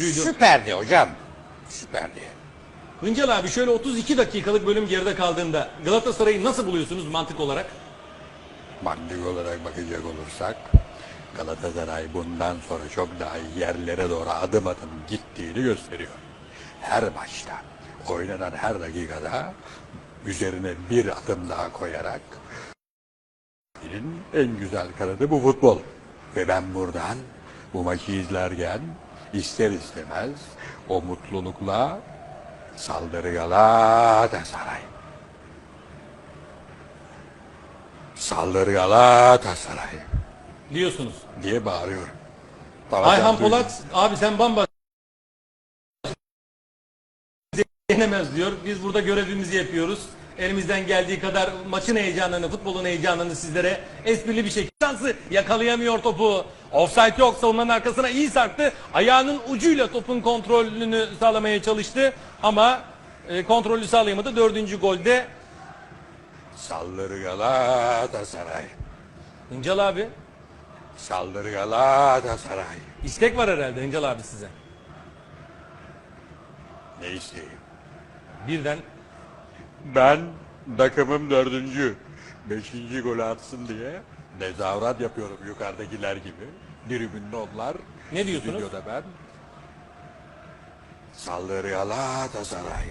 Süperdi hocam. Süperdi. Hıncal abi şöyle 32 dakikalık bölüm geride kaldığında Galatasaray'ı nasıl buluyorsunuz mantık olarak? Mantık olarak bakacak olursak Galatasaray bundan sonra çok daha iyi yerlere doğru adım adım gittiğini gösteriyor. Her maçta, oynanan her dakikada üzerine bir adım daha koyarak en güzel kanadı bu futbol. Ve ben buradan bu maçı izlerken ister istemez o mutlulukla saldırı Galatasaray. Saldırı Galatasaray Diyorsunuz. diye bağırıyorum. Ayhan duydum. Polat abi sen bambaşka yenemez diyor. Biz burada görevimizi yapıyoruz. Elimizden geldiği kadar maçın heyecanını, futbolun heyecanını sizlere esprili bir şekilde şansı yakalayamıyor topu. Offside yok savunmanın arkasına iyi sarktı. Ayağının ucuyla topun kontrolünü sağlamaya çalıştı ama e, kontrolü sağlayamadı. Dördüncü golde Saldırı Galatasaray. Hıncal abi Saldırı Galatasaray. istek var herhalde Hıncal abi size. Ne isteyeyim? Birden Ben takımım dördüncü. Beşinci golü atsın diye tezahürat yapıyorum yukarıdakiler gibi. Tribünde onlar. Ne diyorsunuz? Stüdyoda ben. Saldırı Galatasaray.